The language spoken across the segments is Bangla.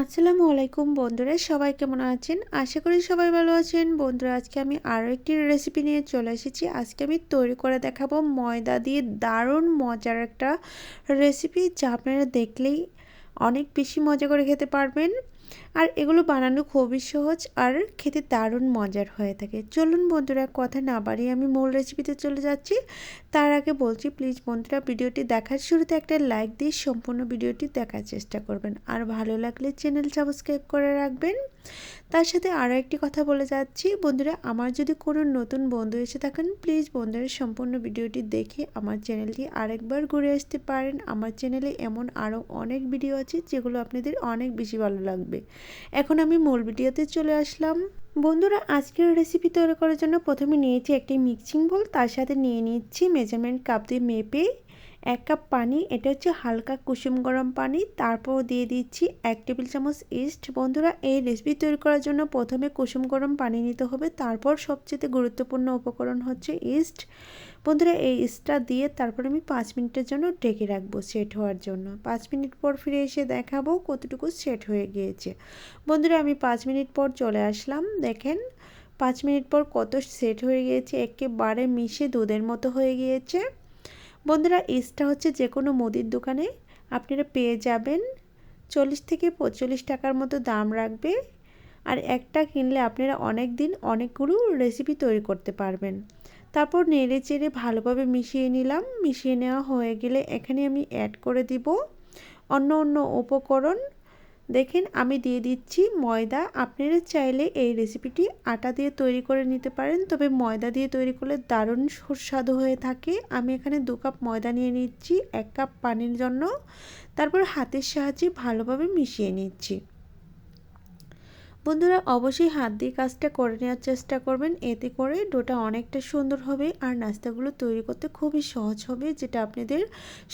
আসসালামু আলাইকুম বন্ধুরা, সবাই কেমন আছেন? আশা করি সবাই ভালো আছেন। বন্ধুরা, আজকে আমি আরও একটি রেসিপি নিয়ে চলে এসেছি। আজকে আমি তৈরি করে দেখাবো ময়দা দিয়ে দারুণ মজার একটা রেসিপি যা আপনারা দেখলেই অনেক বেশি মজা করে খেতে পারবেন। আর এগুলো বানানো খুবই সহজ আর খেতে দারুণ মজার হয়ে থাকে। চলুন বন্ধুরা, কথা না বাড়িয়ে আমি মূল রেসিপিতে চলে যাচ্ছি। তার আগে বলছি প্লিজ বন্ধুরা, ভিডিওটি দেখার শুরুতে একটা লাইক দিয়ে সম্পূর্ণ ভিডিওটি দেখার চেষ্টা করবেন। আর ভালো লাগলে চ্যানেল সাবস্ক্রাইব করে রাখবেন। তার সাথে আরও একটি কথা বলে যাচ্ছি। বন্ধুরা, আমার যদি কোনো নতুন বন্ধু এসে থাকেন প্লিজ বন্ধুরা, সম্পূর্ণ ভিডিওটি দেখে আমার চ্যানেলটি আরেকবার ঘুরে আসতে পারেন। আমার চ্যানেলে এমন আরও অনেক ভিডিও আছে, যেগুলো আপনাদের অনেক বেশি ভালো লাগবে। এখন আমি মূল ভিডিওতে চলে আসলাম। বন্ধুরা, আজকের রেসিপি তৈরি করার জন্য প্রথমে নিয়েছি একটি মিক্সিং বোল তার সাথে নিয়ে নিচ্ছি মেজারমেন্ট কাপ দিয়ে মেপে এক কাপ পানি, এটা হচ্ছে হালকা কুসুম গরম পানি, তারপর দিয়ে দিচ্ছি এক টেবিল চামচ ইস্ট বন্ধুরা, এই রেসিপি তৈরি করার জন্য প্রথমে কুসুম গরম পানি নিতে হবে, তারপর সবচেয়ে গুরুত্বপূর্ণ উপকরণ হচ্ছে ইস্ট বন্ধুরা, এই ইস্টটা দিয়ে তারপর আমি পাঁচ মিনিটের জন্য ঢেকে রাখব সেট হওয়ার জন্য। পাঁচ মিনিট পর ফিরে এসে দেখাবো কতটুকু সেট হয়ে গিয়েছে। বন্ধুরা, আমি পাঁচ মিনিট পর চলে আসলাম, দেখেন। পাঁচ মিনিট পর কত সেট হয়ে গিয়েছে, একেবারে মিশে দুধের মতো হয়ে গিয়েছে। বন্ধুরা ইস্টটা হচ্ছে যে কোনো মুদির দোকানে আপনারা পেয়ে যাবেন চল্লিশ থেকে পঁচল্লিশ টাকার মতো দাম রাখবে আর একটা কিনলে আপনারা অনেক দিন অনেকগুলো রেসিপি তৈরি করতে পারবেন। তারপর নেড়ে চেড়ে ভালোভাবে মিশিয়ে নিলাম, মিশিয়ে নেওয়া হয়ে গেলে এখানে আমি অ্যাড করে দিব অন্য অন্য উপকরণ দেখেন আমি দিয়ে দিচ্ছি ময়দা। আপনারা চাইলে এই রেসিপিটি আটা দিয়ে তৈরি করে নিতে পারেন। তবে ময়দা দিয়ে তৈরি করলে দারুণ সুস্বাদু হয়ে থাকে। আমি এখানে দু কাপ ময়দা নিয়ে নিচ্ছি, এক কাপ পানির জন্য। তারপর হাতের সাহায্যে ভালোভাবে মিশিয়ে নিচ্ছি। বন্ধুরা অবশ্যই হাত দিয়ে কাজটা করে নেওয়ার চেষ্টা করবেন। এতে করে ডোটা অনেকটা সুন্দর হবে আর নাস্তাগুলো তৈরি করতে খুবই সহজ হবে, যেটা আপনাদের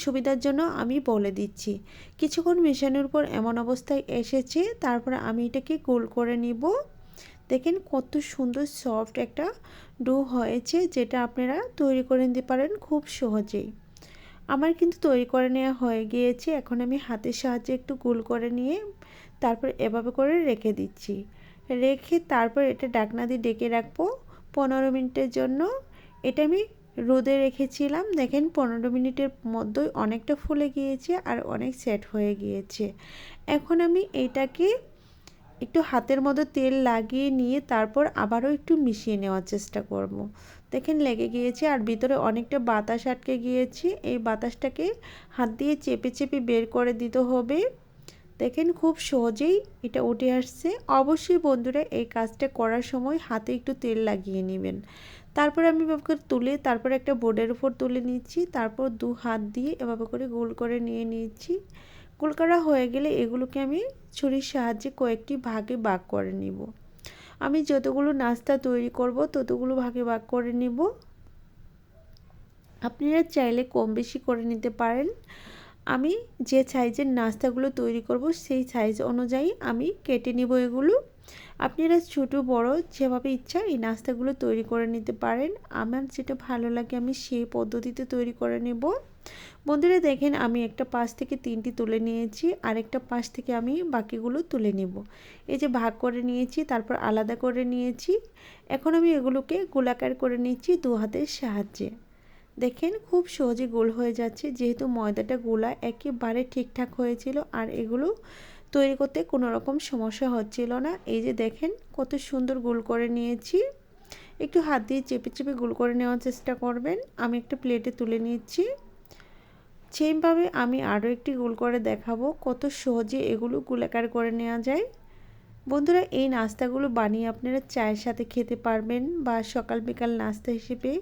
সুবিধার জন্য আমি বলে দিচ্ছি। কিছুক্ষণ মেশানোর পর এমন অবস্থায় এসেছে, তারপর আমি এটাকে গোল করে নিব। দেখেন কত সুন্দর সফট একটা ডো হয়েছে, যেটা আপনারা তৈরি করে নিতে পারেন খুব সহজেই। আমার কিন্তু তৈরি করে নেওয়া হয়ে গিয়েছে, এখন আমি হাতের সাহায্যে একটু গোল করে নিয়ে তারপর এভাবে করে রেখে দিচ্ছি। রেখে তারপর এটা ডাকনা দিয়ে ডেকে রাখব পনেরো মিনিটের জন্য। এটা আমি রোদে রেখেছিলাম। দেখেন পনেরো মিনিটের মধ্যেই অনেকটা ফুলে গিয়েছে আর অনেক সেট হয়ে গিয়েছে। এখন আমি এটাকে একটু হাতের মধ্যে তেল লাগিয়ে নিয়ে তারপর আবারও একটু মিশিয়ে নেওয়ার চেষ্টা করব। দেখেন লেগে গিয়েছে আর ভিতরে অনেকটা বাতাস আটকে গিয়েছে। এই বাতাসটাকে হাত দিয়ে চেপে চেপে বের করে দিতে হবে। দেখেন খুব সহজেই এটা উঠে আসছে। অবশ্যই বন্ধুরা এই কাজটা করার সময় হাতে একটু তেল লাগিয়ে নেবেন। তারপর আমি এভাবে করে তুলে তারপর একটা বোর্ডের উপর তুলে নিচ্ছি। তারপর দু হাত দিয়ে এভাবে করে গোল করে নিয়ে নিচ্ছি। গোল করা হয়ে গেলে এগুলোকে আমি ছুরির সাহায্যে কয়েকটি ভাগে ভাগ করে নিব। আমি যতগুলো নাস্তা তৈরি করব ততগুলো ভাগে ভাগ করে নিব। আপনারা চাইলে কম বেশি করে নিতে পারেন। আমি যে সাইজের নাস্তাগুলো তৈরি করব সেই সাইজ অনুযায়ী আমি কেটে নিব এগুলো। আপনারা ছোট, বড় যেভাবে ইচ্ছা এই নাস্তাগুলো তৈরি করে নিতে পারেন। আমার যেটা ভালো লাগে আমি সেই পদ্ধতিতে তৈরি করে নেব। বন্ধুরা দেখেন আমি একটা পাশ থেকে তিনটি তুলে নিয়েছি, আরেকটা পাশ থেকে আমি বাকিগুলো তুলে নেব। এই যে ভাগ করে নিয়েছি, তারপর আলাদা করে নিয়েছি। এখন আমি এগুলোকে গোলাকার করে নিচ্ছি দু হাতের সাহায্যে। দেখেন, খুব সহজে গোল হয়ে যাচ্ছে। যেহেতু ময়দাটা গোলা একেবারে ঠিকঠাক হয়েছিল আর এগুলো তৈরি করতে কোনো রকম সমস্যা হচ্ছিল না। এই যে দেখেন, কত সুন্দর গোল করে নিয়েছি। একটু হাত দিয়ে চেপে চেপে গোল করে নেওয়ার চেষ্টা করবেন। আমি একটা প্লেটে তুলে নিচ্ছি। সেইভাবে আমি আরও একটি গোল করে দেখাবো কত সহজে এগুলো গোলাকার করে নেওয়া যায়। বন্ধুরা, এই নাস্তাগুলো বানিয়ে আপনারা চায়ের সাথে খেতে পারবেন বা সকাল বিকাল নাস্তা হিসেবে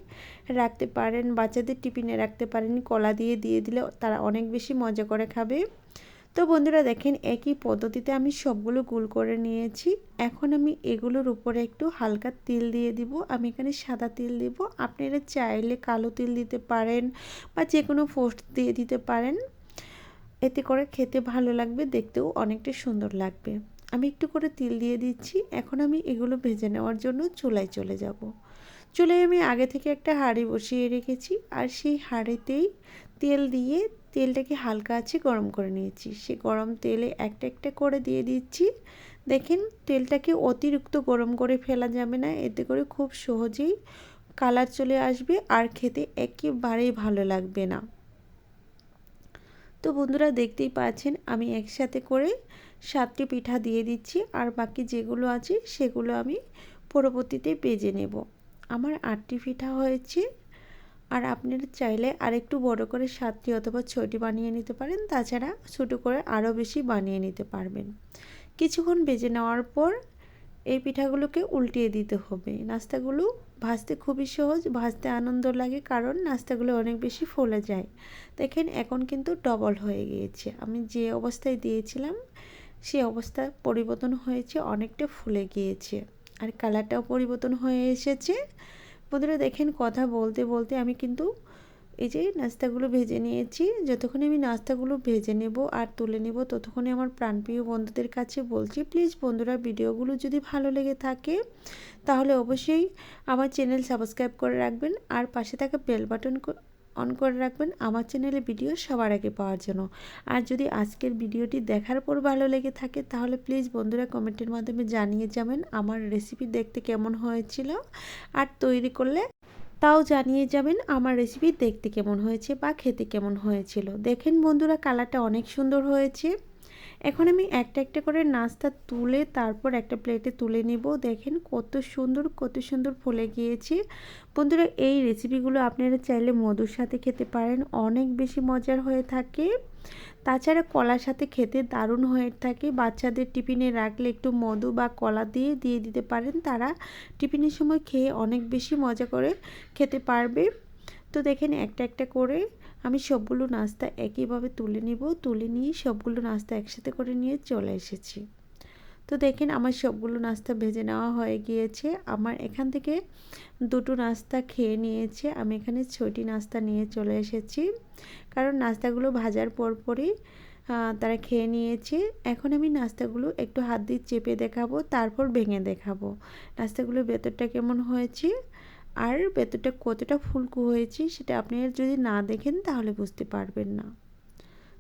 রাখতে পারেন, বাচ্চাদের টিফিনে রাখতে পারেন, কলা দিয়ে দিয়ে দিলে তারা অনেক বেশি মজা করে খাবে। তো বন্ধুরা, দেখেন একই পদ্ধতিতে আমি সবগুলো গুল করে নিয়েছি। এখন আমি এগুলোর উপরে একটু হালকা তিল দিয়ে দিব। আমি এখানে সাদা তিল দিব। আপনারা চাইলে কালো তিল দিতে পারেন বা যে কোনো ফোস্ট দিয়ে দিতে পারেন। এতে করে খেতে ভালো লাগবে, দেখতেও অনেকটা সুন্দর লাগবে। আমি একটু করে তিল দিয়ে দিচ্ছি। এখন আমি এগুলো ভেজে নেওয়ার জন্য চুলায় চলে যাব। চুলায় আমি আগে থেকে একটা হাঁড়ি বসিয়ে রেখেছি আর সেই হাঁড়িতেই তেল দিয়ে তেলটাকে হালকা আছে গরম করে নিয়েছি। সে গরম তেলে একটা একটা করে দিয়ে দিচ্ছি। দেখেন তেলটাকে অতিরিক্ত গরম করে ফেলা যাবে না, এতে করে খুব সহজেই কালার চলে আসবে আর খেতে একেবারেই ভালো লাগবে না। তো বন্ধুরা দেখতেই পাচ্ছেন, আমি একসাথে করে সাতটি পিঠা দিয়ে দিচ্ছি আর বাকি যেগুলো আছে সেগুলো আমি পরবর্তীতে বেজে নেব। আমার আটটি পিঠা হয়েছে আর আপনারা চাইলে আরেকটু বড় করে সাতটি অথবা ছয়টি বানিয়ে নিতে পারেন, তাছাড়া ছোটো করে আরও বেশি বানিয়ে নিতে পারবেন। কিছুক্ষণ বেজে নেওয়ার পর এই পিঠাগুলোকে উল্টিয়ে দিতে হবে। নাস্তাগুলো ভাজতে খুবই সহজ, ভাজতে আনন্দ লাগে কারণ নাস্তাগুলো অনেক বেশি ফলে যায়। দেখেন এখন কিন্তু ডবল হয়ে গিয়েছে। আমি যে অবস্থায় দিয়েছিলাম, সে অবস্থা পরিবর্তন হয়েছে, অনেকটা ফুলে গিয়েছে। আর কালারটাও পরিবর্তন হয়ে এসেছে। বন্ধুরা দেখেন কথা বলতে বলতে আমি কিন্তু এই যে নাস্তাগুলো ভেজে নিয়েছি। যতক্ষণে আমি নাস্তাগুলো ভেজে নেব আর তুলে নেব, ততক্ষণে আমার প্রাণপ্রিয় বন্ধুদের কাছে বলছি, প্লিজ বন্ধুরা, ভিডিওগুলো যদি ভালো লেগে থাকে, তাহলে অবশ্যই আমার চ্যানেল সাবস্ক্রাইব করে রাখবেন আর পাশে থাকা বেল বাটন অন করে রাখবেন আমার চ্যানেলে ভিডিও সবার আগে পাওয়ার জন্য। আর যদি আজকের ভিডিওটি দেখার পর ভালো লেগে থাকে, তাহলে প্লিজ বন্ধুরা কমেন্টের মাধ্যমে জানিয়ে যাবেন আমার রেসিপি দেখতে কেমন হয়েছিল। আর তৈরি করলে তাও জানিয়ে যাবেন আমার রেসিপি দেখতে কেমন হয়েছে বা খেতে কেমন হয়েছিল। দেখেন বন্ধুরা কালারটা অনেক সুন্দর হয়েছে। এখন আমি একটা একটা করে নাস্তা তুলে তারপর একটা প্লেটে তুলে নেব। দেখেন কত সুন্দর কত সুন্দর ফুলে গিয়েছে। বন্ধুরা, এই রেসিপিগুলো আপনারা চাইলে মধুর সাথে খেতে পারেন, অনেক বেশি মজার হয়ে থাকে। তাছাড়া কলার সাথে খেতে দারুণ হয়ে থাকে। বাচ্চাদের টিফিনে রাখলে একটু মধু বা কলা দিয়ে দিয়ে দিতে পারেন। তারা টিফিনের সময় খেয়ে অনেক বেশি মজা করে খেতে পারবে। তো দেখেন একটা একটা করে আমি সবগুলো নাস্তা একইভাবে তুলে নিব। তুলে নিয়ে সবগুলো নাস্তা একসাথে করে নিয়ে চলে এসেছি। তো দেখেন আমার সবগুলো নাস্তা ভেজে নেওয়া হয়ে গিয়েছে। আমার এখান থেকে দুটো নাস্তা খেয়ে নিয়েছে। আমি এখানে ছয়টি নাস্তা নিয়ে চলে এসেছি। কারণ নাস্তাগুলো ভাজার পরপরই তারা খেয়ে নিয়েছে। এখন আমি নাস্তাগুলো একটু হাত দিয়ে চেপে দেখাবো, তারপর ভেঙে দেখাবো। নাস্তাগুলোর ভেতরটা কেমন হয়েছে? আর ভেতরটা কতটা ফুলকু হয়েছে সেটা আপনারা যদি না দেখেন তাহলে বুঝতে পারবেন না।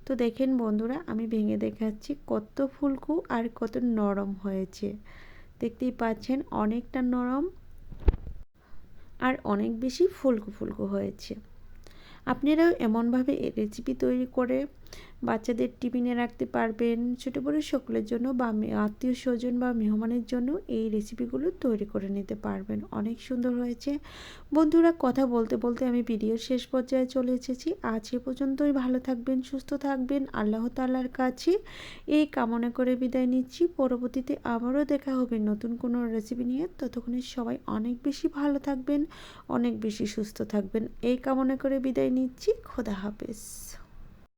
তো দেখেন বন্ধুরা, আমি ভেঙে দেখাচ্ছি কত ফুলকু আর কত নরম হয়েছে। দেখতেই পাচ্ছেন অনেকটা নরম আর অনেক বেশি ফুলকু ফুলকু হয়েছে। আপনারাও এমনভাবে রেসিপি তৈরি করে বাচ্চাদের টিফিনে রাখতে পারবেন। ছোটো বড়ো সকলের জন্য বা আত্মীয় স্বজন বা মেহমানের জন্য এই রেসিপিগুলো তৈরি করে নিতে পারবেন। অনেক সুন্দর হয়েছে। বন্ধুরা, কথা বলতে বলতে আমি ভিডিওর শেষ পর্যায়ে চলে এসেছি। আজ এ পর্যন্তই। ভালো থাকবেন, সুস্থ থাকবেন। আল্লাহ তাল্লার কাছে এই কামনা করে বিদায় নিচ্ছি। পরবর্তীতে আবারও দেখা হবে নতুন কোনো রেসিপি নিয়ে। ততক্ষণে সবাই অনেক বেশি ভালো থাকবেন, অনেক বেশি সুস্থ থাকবেন। এই কামনা করে বিদায় নিচ্ছি খোদা হাফেজ।